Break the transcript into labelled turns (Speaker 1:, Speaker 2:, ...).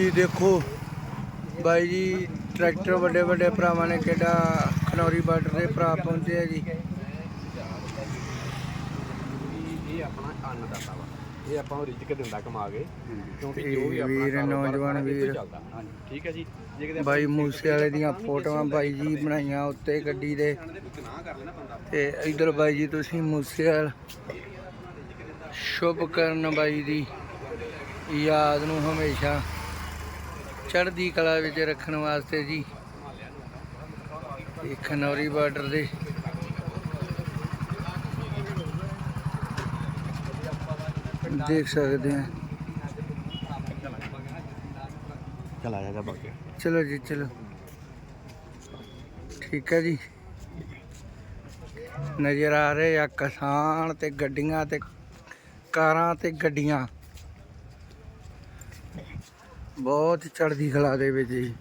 Speaker 1: ਜੀ ਦੇਖੋ। ਬਾਈ ਜੀ ਟਰੈਕਟਰ ਵੱਡੇ ਵੱਡੇ ਭਰਾਵਾਂ ਨੇ ਕਿਹੜਾ ਖਨੌਰੀ ਬਾਰਡਰ ਦੇ ਭਰਾ ਪਹੁੰਚੇ ਆ ਜੀ।
Speaker 2: ਇਹ ਆਪਣਾ ਅੰਨਦਾਤਾ ਵਾ। ਇਹ ਆਪਾਂ ਨੂੰ ਰਿਜਕ ਦਿੰਦਾ ਕਮਾ ਕੇ ਕਿਉਂਕਿ ਜੋ ਵੀ ਆਪਣਾ
Speaker 1: ਵੀਰ,
Speaker 2: ਕਾਰੋਬਾਰ
Speaker 1: ਨੌਜਵਾਨ
Speaker 2: ਸਾਰਾ ਇਹ ਤੋਂ
Speaker 1: ਵੀਰ।
Speaker 2: ਚੱਲਦਾ। ਹਾਂਜੀ ਠੀਕ ਹੈ ਜੀ। ਜੇ ਕਿਤੇ
Speaker 1: ਬਾਈ ਮੂਸੇ ਵਾਲੇ ਦੀਆਂ ਫੋਟੋਆਂ ਬਾਈ ਜੀ ਬਣਾਈਆਂ ਉੱਤੇ ਗੱਡੀ ਦੇ। ਤੇ ਇਧਰ ਬਾਈ ਜੀ ਤੁਸੀਂ ਮੂਸੇ ਵਾਲ। ਸ਼ੁਭ ਕਰਨ ਬਾਈ ਦੀ ਯਾਦ ਨੂੰ ਹਮੇਸ਼ਾ। ਚੜ੍ਹਦੀ ਕਲਾ ਵਿੱਚ ਰੱਖਣ ਵਾਸਤੇ ਜੀ। ਇਹ ਖਨੌਰੀ ਬਾਰਡਰ ਦੇ। ਦੇਖ ਸਕਦੇ ਆ
Speaker 2: ਚਲਾ ਜਾਗਾ ਬਾਕੀ।
Speaker 1: ਚਲੋ ਜੀ ਚਲੋ। ਠੀਕ ਹੈ ਜੀ। ਨਜ਼ਰ ਆ ਰਹੇ ਆ ਕਿਸਾਨ ਤੇ ਗੱਡੀਆਂ ਤੇ ਕਾਰਾਂ ਤੇ ਗੱਡੀਆਂ। ਬਹੁਤ ਚੜ੍ਹਦੀ ਕਲਾ ਦੇ ਵਿੱਚ ਜੀ।